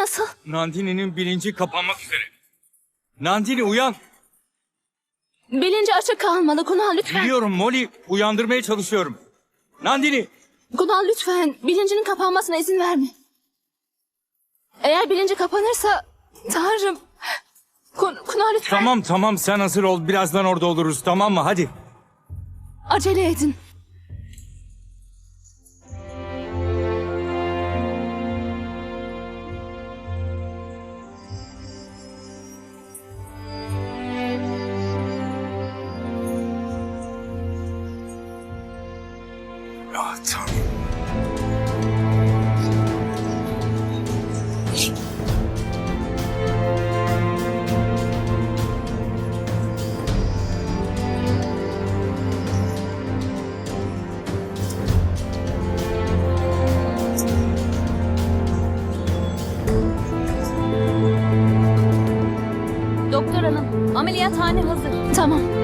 nasıl? Nandini'nin bilinci kapanmak üzere. Nandini uyan. Bilinci açık kalmalı Kunal lütfen. Biliyorum Molly uyandırmaya çalışıyorum. Nandini Kunal lütfen bilincinin kapanmasına izin verme. Eğer bilinci kapanırsa Tanrım. Kun, Kunal lütfen tamam tamam sen hazır ol birazdan orada oluruz tamam mı hadi. acele edin. Tanrım. Doktor hanım, ameliyathane hazır. Tamam.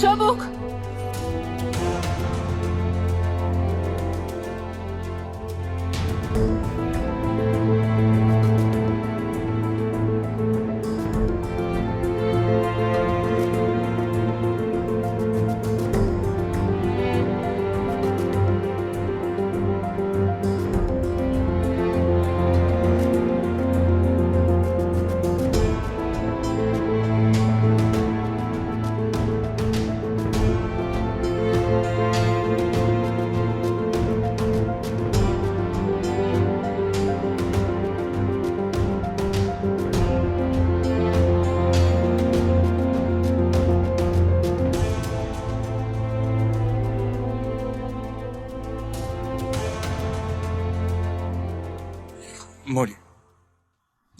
Çabuk.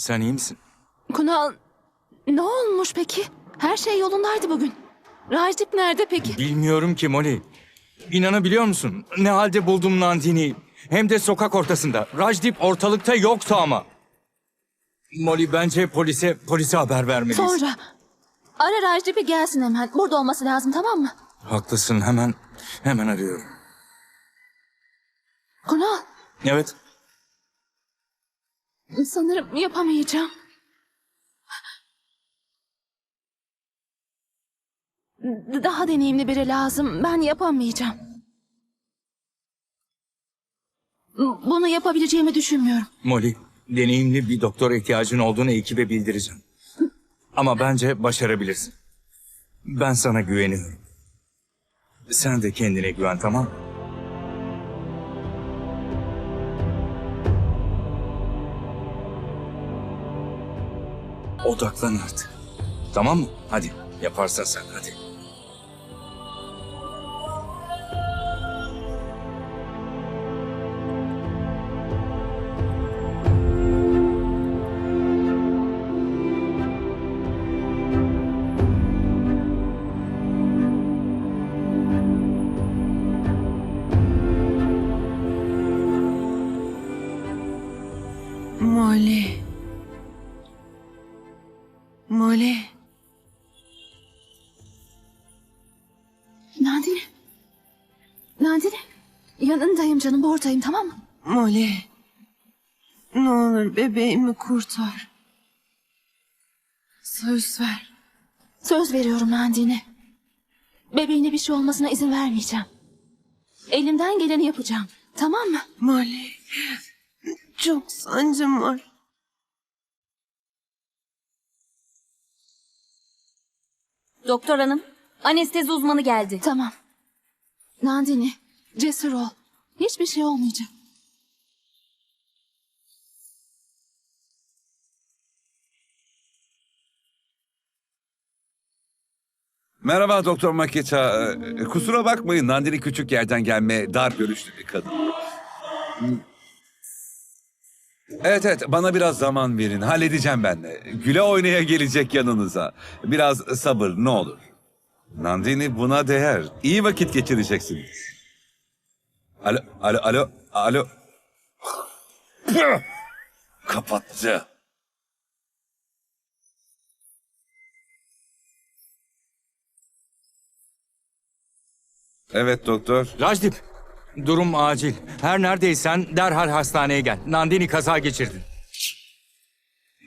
Sen iyi misin? Kunal ne olmuş peki? Her şey yolundaydı bugün. Rajdip nerede peki? Bilmiyorum ki Molly. İnanabiliyor musun? Ne halde buldum Nandini'yi. Hem de sokak ortasında. Rajdip ortalıkta yoktu ama. Molly bence polise polise haber vermeliyiz. Sonra. Ara Rajdip'i gelsin hemen. Burada olması lazım tamam mı? Haklısın hemen hemen arıyorum. Kunal Evet sanırım yapamayacağım. Daha deneyimli biri lazım. Ben yapamayacağım. Bunu yapabileceğimi düşünmüyorum. Molly deneyimli bir doktora ihtiyacın olduğunu ekibe bildireceğim. Ama bence başarabilirsin. Ben sana güveniyorum. Sen de kendine güven tamam mı? Odaklan artık. Tamam mı? Hadi yaparsan sen hadi. Yanındayım canım buradayım tamam mı? Molly. Ne olur bebeğimi kurtar. Söz ver. Söz veriyorum Nandine. Bebeğine bir şey olmasına izin vermeyeceğim. Elimden geleni yapacağım. Tamam mı? Molly. Çok sancım var. Doktor hanım, anestezi uzmanı geldi. Tamam. Nandine, Cesur ol. Hiçbir şey olmayacak. Merhaba Doktor Makita. Ee, Kusura bakmayın Nandini küçük yerden gelme dar görüşlü bir kadın. Evet evet bana biraz zaman verin. Halledeceğim ben de. Güle oynaya gelecek yanınıza. Biraz sabır ne olur. Nandini buna değer. İyi vakit geçireceksiniz. Alo, alo, alo, alo. Kapattı. Evet doktor. Rajdip, durum acil. Her neredeysen derhal hastaneye gel. Nandini kaza geçirdi.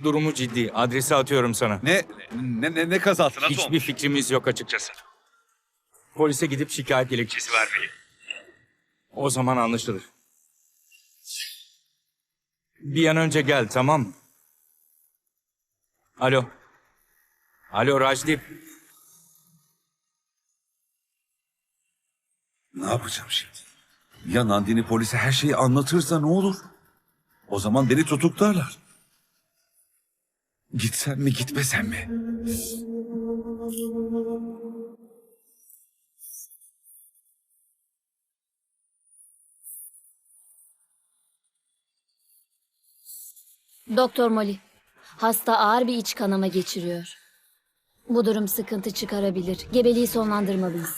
Durumu ciddi. Adresi atıyorum sana. Ne ne ne, ne kazası nasıl Hiçbir fikrimiz yok açıkçası. Polise gidip şikayet dilekçesi vermeli. O zaman anlaşılır. Bir an önce gel tamam mı? Alo. Alo Rajdip. Ne yapacağım şimdi? Ya Nandini polise her şeyi anlatırsa ne olur? O zaman beni tutuklarlar. Gitsem mi gitmesem mi? Doktor Molly, hasta ağır bir iç kanama geçiriyor. Bu durum sıkıntı çıkarabilir. Gebeliği sonlandırmalıyız.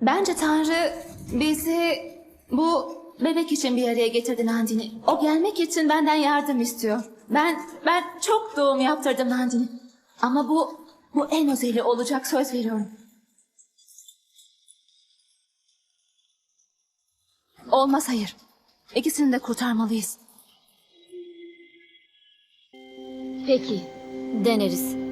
Bence Tanrı bizi bu bebek için bir araya getirdi Nandini. O gelmek için benden yardım istiyor. Ben ben çok doğum yaptırdım Nandini. Ama bu bu en özeli olacak söz veriyorum. Olmaz hayır. İkisini de kurtarmalıyız. Peki, deneriz.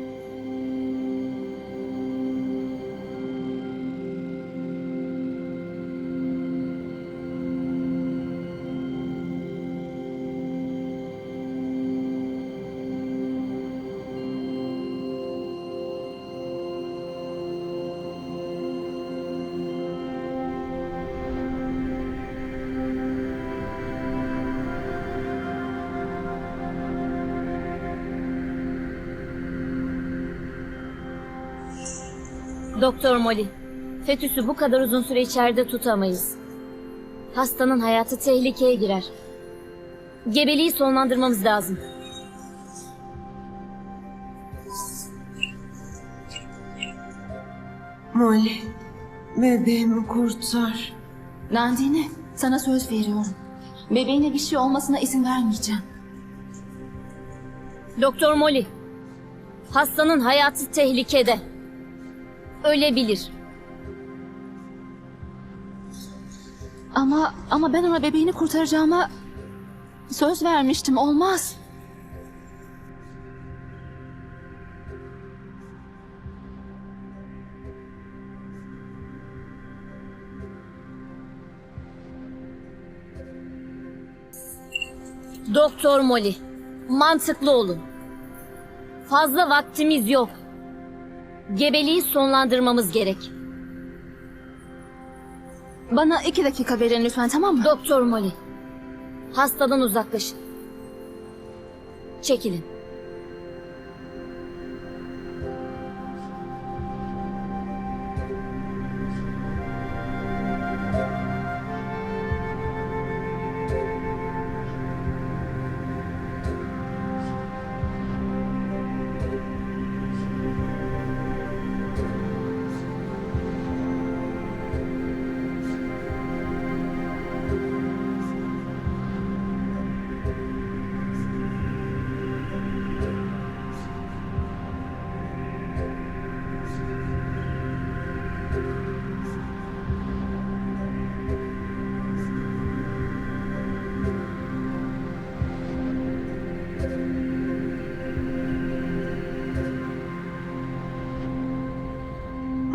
Doktor Molly, fetüsü bu kadar uzun süre içeride tutamayız. Hastanın hayatı tehlikeye girer. Gebeliği sonlandırmamız lazım. Molly, bebeğimi kurtar. Nandini sana söz veriyorum. Bebeğine bir şey olmasına izin vermeyeceğim. Doktor Molly, hastanın hayatı tehlikede. Ölebilir. Ama ama ben ona bebeğini kurtaracağıma söz vermiştim. Olmaz. Doktor Molly, mantıklı olun. Fazla vaktimiz yok. Gebeliği sonlandırmamız gerek. Bana iki dakika verin lütfen tamam mı? Doktor Molly, hastadan uzaklaşın. Çekilin.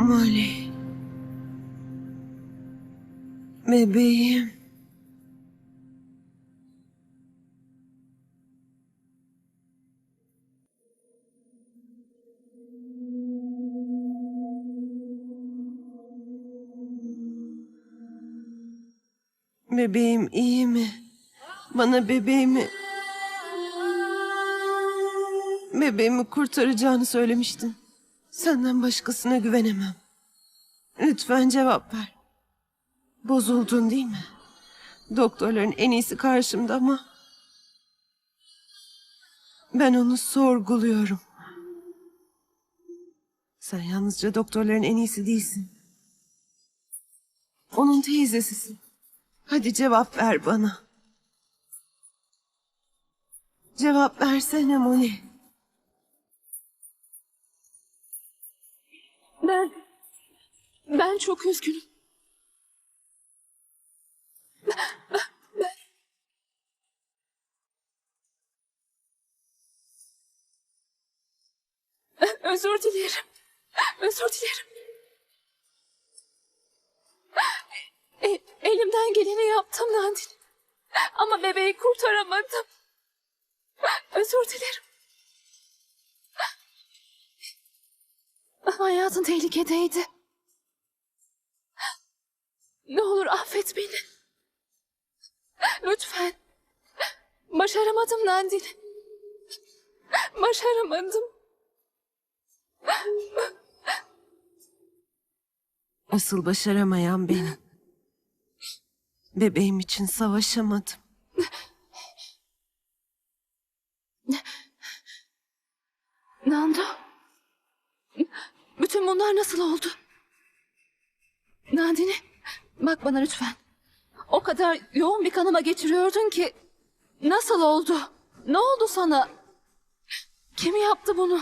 Molly. Bebeğim. Bebeğim iyi mi? Bana bebeğimi... Bebeğimi kurtaracağını söylemiştin. Senden başkasına güvenemem. Lütfen cevap ver. Bozuldun değil mi? Doktorların en iyisi karşımda ama... Ben onu sorguluyorum. Sen yalnızca doktorların en iyisi değilsin. Onun teyzesisin. Hadi cevap ver bana. Cevap versene Moni. Ben... Ben çok üzgünüm. Özür dilerim. Özür dilerim. E- elimden geleni yaptım Nandin. Ama bebeği kurtaramadım. Özür dilerim. Hayatın tehlikedeydi. Ne olur affet beni. Lütfen. Başaramadım Nandin. Başaramadım. Asıl başaramayan benim. Bebeğim için savaşamadım. Nando. Bütün bunlar nasıl oldu? Nandini, bak bana lütfen. O kadar yoğun bir kanama geçiriyordun ki... Nasıl oldu? Ne oldu sana? Kim yaptı bunu?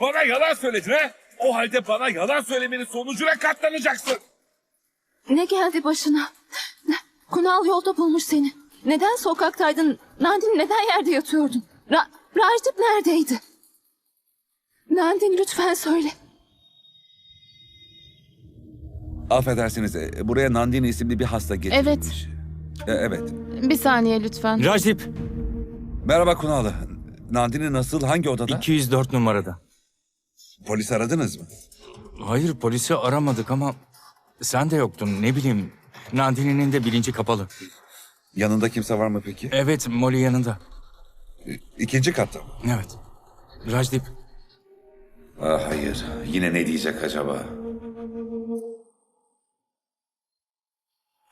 Bana yalan söyledin ha? O halde bana yalan söylemenin sonucuna katlanacaksın. Ne geldi başına? Kunal yolda bulmuş seni. Neden sokaktaydın? Nandin neden yerde yatıyordun? Ra Rajdip neredeydi? Nandin lütfen söyle. Affedersiniz e, buraya Nandini isimli bir hasta getirilmiş. E, evet. Bir saniye lütfen. Rajdip Merhaba Kunal. Nandini nasıl? Hangi odada? 204 numarada. Polis aradınız mı? Hayır polisi aramadık ama sen de yoktun ne bileyim. Nandini'nin de bilinci kapalı. Yanında kimse var mı peki? Evet Molly yanında. İkinci katta mı? Evet. Rajdip Ah, hayır. Yine ne diyecek acaba?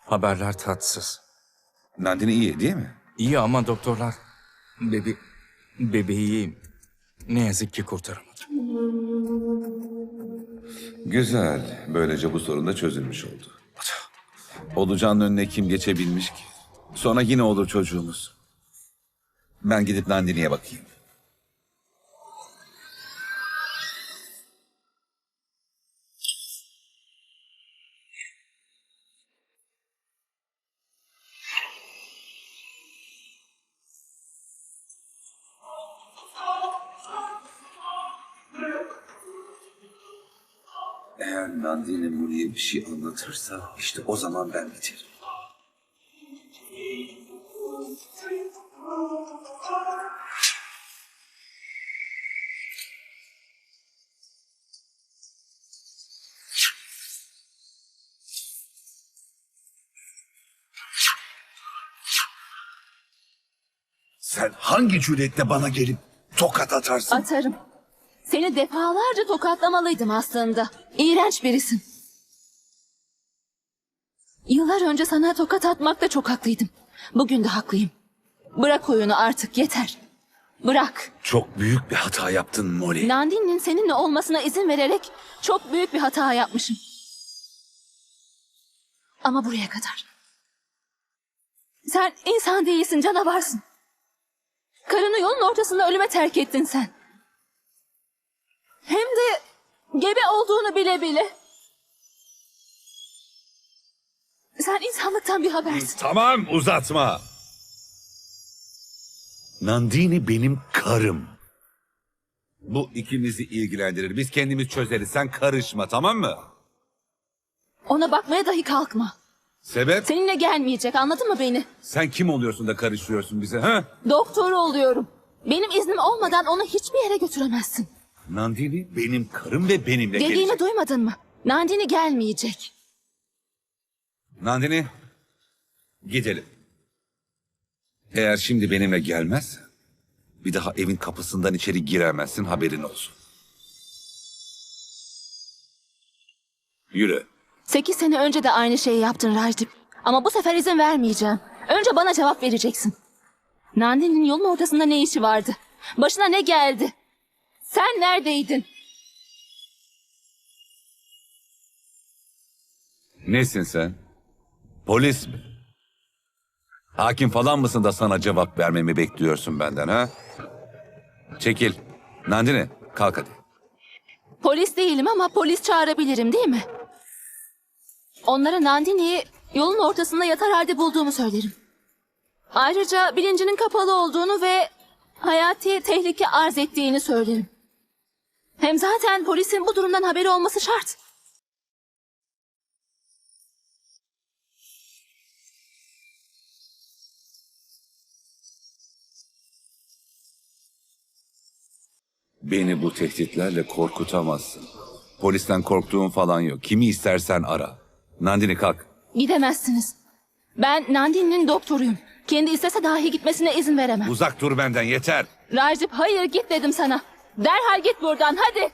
haberler tatsız. Nandini iyi değil mi? İyi ama doktorlar bebe bebeği ne yazık ki kurtaramadı. Güzel. Böylece bu sorun da çözülmüş oldu. Olacağın önüne kim geçebilmiş ki? Sonra yine olur çocuğumuz. Ben gidip Nandini'ye bakayım. Eğer Nandini Muni'ye bir şey anlatırsa işte o zaman ben biterim. Hangi cüretle bana gelip tokat atarsın? Atarım. Seni defalarca tokatlamalıydım aslında. İğrenç birisin. Yıllar önce sana tokat atmakta çok haklıydım. Bugün de haklıyım. Bırak oyunu artık yeter. Bırak. Çok büyük bir hata yaptın Molly. Nandin'in seninle olmasına izin vererek çok büyük bir hata yapmışım. Ama buraya kadar. Sen insan değilsin, canavarsın. Karını yolun ortasında ölüme terk ettin sen. Hem de gebe olduğunu bile bile. Sen insanlıktan bir habersin. Tamam uzatma. Nandini benim karım. Bu ikimizi ilgilendirir. Biz kendimiz çözeriz. Sen karışma tamam mı? Ona bakmaya dahi kalkma. Sebep? Seninle gelmeyecek anladın mı beni? Sen kim oluyorsun da karışıyorsun bize ha? Doktor oluyorum. Benim iznim olmadan onu hiçbir yere götüremezsin. Nandini benim karım ve benimle Dediğimi gelecek. duymadın mı? Nandini gelmeyecek. Nandini Gidelim. Eğer şimdi benimle gelmezsen bir daha evin kapısından içeri giremezsin haberin olsun. Yürü. Sekiz sene önce de aynı şeyi yaptın Rajdip. Ama bu sefer izin vermeyeceğim. Önce bana cevap vereceksin. Nandini'nin yolun ortasında ne işi vardı? Başına ne geldi? Sen neredeydin? Nesin sen? Polis mi? Hakim falan mısın da sana cevap vermemi bekliyorsun benden ha? Çekil. Nandine kalk hadi. Polis değilim ama polis çağırabilirim değil mi? Onlara Nandini'yi yolun ortasında yatar halde bulduğumu söylerim. Ayrıca bilincinin kapalı olduğunu ve hayati tehlike arz ettiğini söylerim. Hem zaten polisin bu durumdan haberi olması şart. Beni bu tehditlerle korkutamazsın. Polisten korktuğum falan yok. Kimi istersen ara. Nandini kalk. Gidemezsiniz. Ben Nandini'nin doktoruyum. Kendi istese dahi gitmesine izin veremem. Uzak dur benden yeter. Rajip hayır git dedim sana. Derhal git buradan hadi.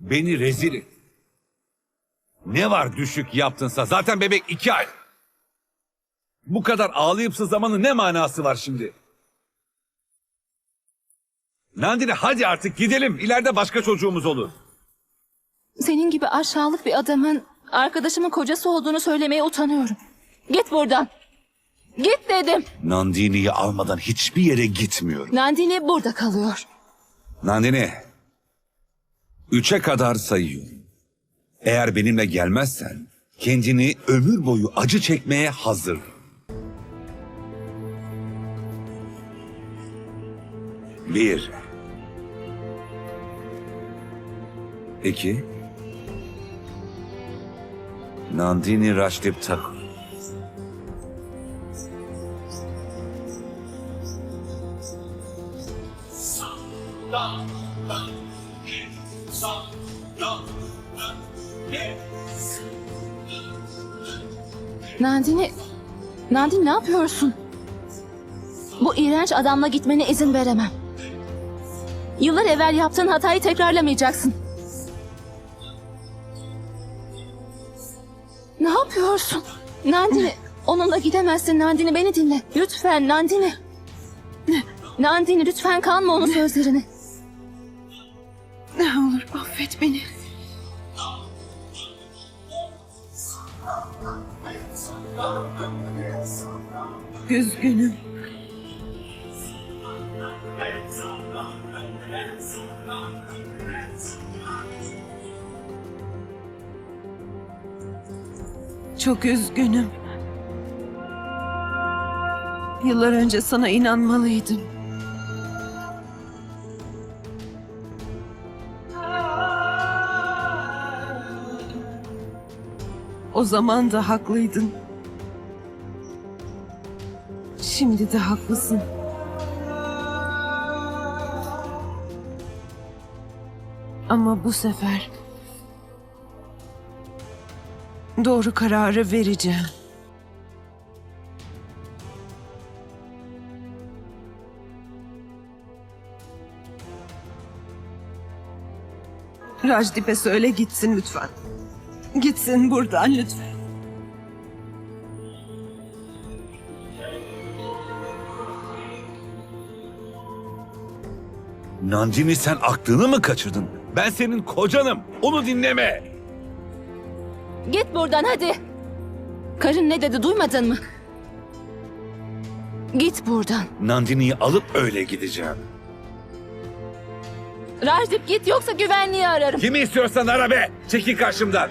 Beni rezil et. Ne var düşük yaptınsa zaten bebek iki ay. Bu kadar ağlayıp sızlamanın ne manası var şimdi? Nandine hadi artık gidelim. İleride başka çocuğumuz olur. Senin gibi aşağılık bir adamın arkadaşımın kocası olduğunu söylemeye utanıyorum. Git buradan. Git dedim. Nandini'yi almadan hiçbir yere gitmiyorum. Nandini burada kalıyor. Nandine. Üçe kadar sayıyorum. Eğer benimle gelmezsen kendini ömür boyu acı çekmeye hazır. Bir. İki. Nandini Raşdip Thakur. Nandini... Nandini ne yapıyorsun? Bu iğrenç adamla gitmene izin veremem. Yıllar evvel yaptığın hatayı tekrarlamayacaksın. Nandini, onunla gidemezsin Nandini beni dinle. Lütfen Nandini. Nandini lütfen kanma onun sözlerini. Ne olur affet beni. Üzgünüm. Çok üzgünüm. Yıllar önce sana inanmalıydım. O zaman da haklıydın. Şimdi de haklısın. Ama bu sefer doğru kararı vereceğim. Rajdip'e söyle gitsin lütfen. Gitsin buradan lütfen. Nandini sen aklını mı kaçırdın? Ben senin kocanım. Onu dinleme. Git buradan hadi. Karın ne dedi duymadın mı? Git buradan. Nandini'yi alıp öyle gideceğim. Rajdip git yoksa güvenliği ararım. Kimi istiyorsan ara be. Çekil karşımdan.